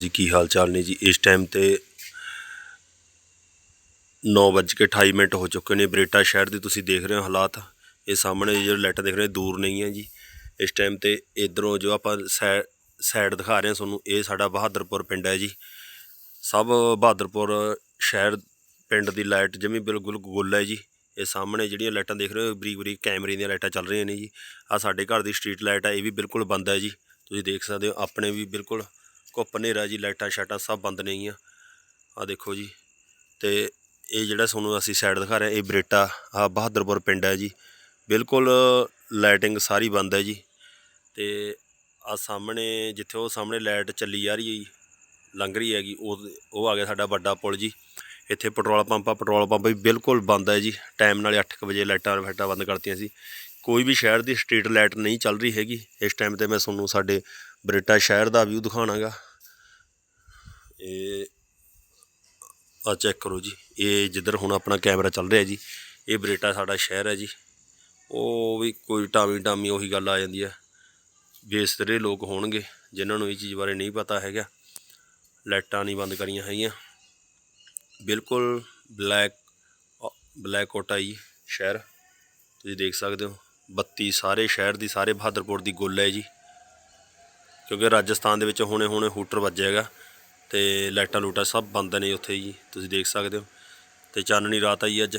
ਜੀ, ਕੀ ਹਾਲ ਚਾਲ ਨੇ ਜੀ? ਇਸ ਟਾਈਮ ਤੇ 9:28 ਮਿੰਟ ਹੋ ਚੁੱਕੇ ਨੇ। ਬਰੇਟਾ ਸ਼ਹਿਰ ਦੇ ਤੁਸੀਂ ਦੇਖ ਰਹੇ ਹੋ ਹਾਲਾਤ। ਇਹ ਸਾਹਮਣੇ ਜਿਹੜੇ ਲਾਈਟਾਂ ਦੇਖ ਰਹੇ ਦੂਰ ਨਹੀਂ ਹੈ ਜੀ। ਇਸ ਟਾਈਮ ਤੇ ਇਧਰੋਂ ਜੋ ਆਪਾਂ ਸਾਈਡ ਸਾਈਡ ਦਿਖਾ ਰਹੇ ਹਾਂ ਤੁਹਾਨੂੰ, ਇਹ ਸਾਡਾ ਬਹਾਦਰਪੁਰ ਪਿੰਡ ਹੈ ਜੀ। ਸਭ ਬਹਾਦਰਪੁਰ ਸ਼ਹਿਰ ਪਿੰਡ ਦੀ ਲਾਈਟ ਜਮੀ ਬਿਲਕੁਲ ਗੁੱਲ ਹੈ ਜੀ। ਇਹ ਸਾਹਮਣੇ ਜਿਹੜੀਆਂ ਲਾਈਟਾਂ ਦੇਖ ਰਹੇ ਹੋ ਬਰੀਕ ਬਰੀਕ ਕੈਮਰੇ ਦੀਆਂ ਲਾਈਟਾਂ ਚੱਲ ਰਹੀਆਂ ਨੇ ਜੀ। ਆ ਸਾਡੇ ਘਰ ਦੀ ਸਟਰੀਟ ਲਾਈਟ ਹੈ, ਇਹ ਵੀ ਬਿਲਕੁਲ ਬੰਦ ਹੈ ਜੀ। ਤੁਸੀਂ ਦੇਖ ਸਕਦੇ ਹੋ, ਆਪਣੇ ਵੀ ਬਿਲਕੁਲ ਘੁੱਪ ਹਨੇਰਾ ਜੀ, ਲਾਈਟਾਂ ਸ਼ਾਟਾਂ ਸਭ ਬੰਦ ਨੇਗੀਆਂ ਆ ਦੇਖੋ ਜੀ, ਤੇ ਇਹ ਜਿਹੜਾ ਤੁਹਾਨੂੰ ਅਸੀਂ ਸਾਈਡ ਦਿਖਾ ਰਹੇ ਹਾਂ, ਇਹ ਬਰੇਟਾ ਆ ਬਹਾਦਰਪੁਰ ਪਿੰਡ ਹੈ ਜੀ। ਬਿਲਕੁਲ ਲਾਈਟਿੰਗ ਸਾਰੀ ਬੰਦ ਹੈ ਜੀ। ਤੇ ਆ ਸਾਹਮਣੇ, ਜਿੱਥੇ ਉਹ ਸਾਹਮਣੇ ਲਾਈਟ ਚੱਲੀ ਜਾ ਰਹੀ ਹੈ ਜੀ, ਲੰਘ ਰਹੀ ਹੈਗੀ, ਉਹ ਉਹ ਆ ਗਿਆ ਸਾਡਾ ਵੱਡਾ ਪੁਲ ਜੀ। ਇੱਥੇ ਪੈਟਰੋਲ ਪੰਪ ਆ, ਪੈਟਰੋਲ ਪੰਪ ਵੀ ਬਿਲਕੁਲ ਬੰਦ ਹੈ ਜੀ। ਟਾਈਮ ਨਾਲ 8 ਵਜੇ ਲਾਈਟਾਂ ਫੈਟਾਂ ਬੰਦ ਕਰਤੀਆਂ ਸੀ। ਕੋਈ ਵੀ ਸ਼ਹਿਰ ਦੀ ਸਟਰੀਟ ਲਾਈਟ ਨਹੀਂ ਚੱਲ ਰਹੀ ਹੈਗੀ। ਇਸ ਟਾਈਮ ਤੇ ਮੈਂ ਤੁਹਾਨੂੰ ਸਾਡੇ ਬਰੇਟਾ ਸ਼ਹਿਰ ਦਾ ਵਿਊ ਦਿਖਾਉਣਾਗਾ। ਇਹ ਆ ਚੈੱਕ ਕਰੋ ਜੀ। ਇਹ ਜਿੱਧਰ ਹੁਣ ਆਪਣਾ ਕੈਮਰਾ ਚੱਲ ਰਿਹਾ ਜੀ, ਇਹ ਬਰੇਟਾ ਸਾਡਾ ਸ਼ਹਿਰ ਹੈ ਜੀ। ਉਹ ਵੀ ਕੋਈ ਟਾਵੀ ਟਾਮੀ ਉਹੀ ਗੱਲ ਆ ਜਾਂਦੀ ਹੈ ਬੇਸਤਰੇ ਲੋਕ ਹੋਣਗੇ, ਜਿਨ੍ਹਾਂ ਨੂੰ ਇਹ ਚੀਜ਼ ਬਾਰੇ ਨਹੀਂ ਪਤਾ ਹੈਗਾ। ਲਾਈਟਾਂ ਨਹੀਂ ਬੰਦ ਕਰੀਆਂ ਹੈਗੀਆਂ। ਬਿਲਕੁਲ ਬਲੈਕ ਬਲੈਕ ਕੋਟਾ ਜੀ ਸ਼ਹਿਰ। ਤੁਸੀਂ ਦੇਖ ਸਕਦੇ ਹੋ। ਬੱਤੀ ਸਾਰੇ ਸ਼ਹਿਰ ਦੀ, ਸਾਰੇ ਬਹਾਦਰਪੁਰ ਦੀ ਗੁੱਲ ਹੈ ਜੀ। ਕਿਉਂਕਿ ਰਾਜਸਥਾਨ ਦੇ ਵਿੱਚ ਹੁਣੇ ਹੁਣੇ ਹੂਟਰ ਵੱਜਿਆ ਵੱਜੇਗਾ ਤੇ ਲਾਈਟਾਂ ਲੂਟਾਂ ਸਭ ਬੰਦ ਨੇ ਉੱਥੇ ਜੀ, ਤੁਸੀਂ ਦੇਖ ਸਕਦੇ ਹੋ। ਤੇ ਚਾਨਣੀ ਰਾਤ ਆਈ ਅੱਜ।